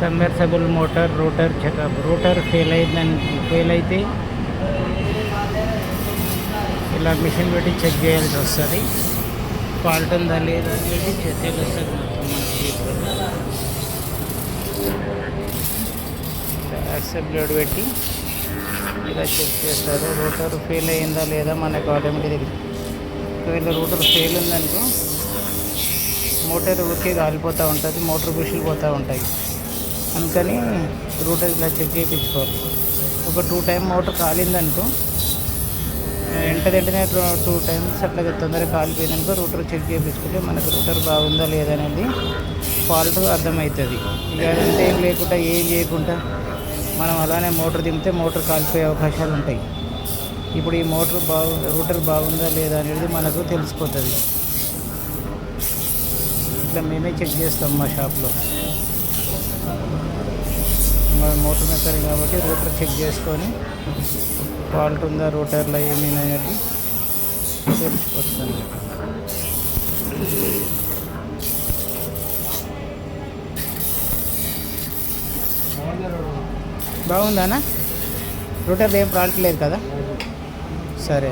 Submersible motor rotor checkup. Rotor fail అయిందని fail అయితే ఇలా మిషన్ పెట్టి చెక్ చేయాల్సి వస్తుంది. ఫాల్ట్ ఉందా లేదా అనేది చెక్ తెలుస్తుంది మొత్తం మనకి. యాక్సెప్ట్ పెట్టి ఇలా చెక్ చేస్తారు. రోటర్ ఫెయిల్ అయిందా లేదా మనకు ఆటోమేటిక్ ఒకవేళ రోటర్ ఫెయిల్ ఉందనుకో మోటార్ ఊరికే కాలిపోతూ ఉంటుంది మోటార్ బుషులు పోతూ ఉంటాయి. అందుకని రూటర్ ఇలా చెక్ చేయించుకోవాలి. ఒక టూ టైం మోటార్ కాలిందనుకో వెంట వెంటనే టూ టైమ్స్ అట్లా తొందరగా కాలిపోయిందనుకో రూటర్ చెక్ చేయించుకుంటే మనకు రూటర్ బాగుందా లేదా అనేది ఫాల్ట్ అర్థమవుతుంది. ఇక అదంతా ఏం లేకుండా ఏం చేయకుండా మనం అలానే మోటార్ దింపితే మోటార్ కాలిపోయే అవకాశాలు ఉంటాయి. ఇప్పుడు ఈ మోటార్ బాగు రూటర్ బాగుందా లేదా అనేది మనకు తెలిసిపోతుంది. ఇట్లా మేమే చెక్ చేస్తాం మా షాప్లో మరి మోటార్ మెకానిక్ కాబట్టి రూటర్ చెక్ చేసుకొని ఫాల్ట్ ఉందా రూటర్లో ఏమీ అనేది తెలిసిపోతుంది బాగుందానా రూటర్లో ఏం ప్రాబ్లం లేదు కదా? సరే.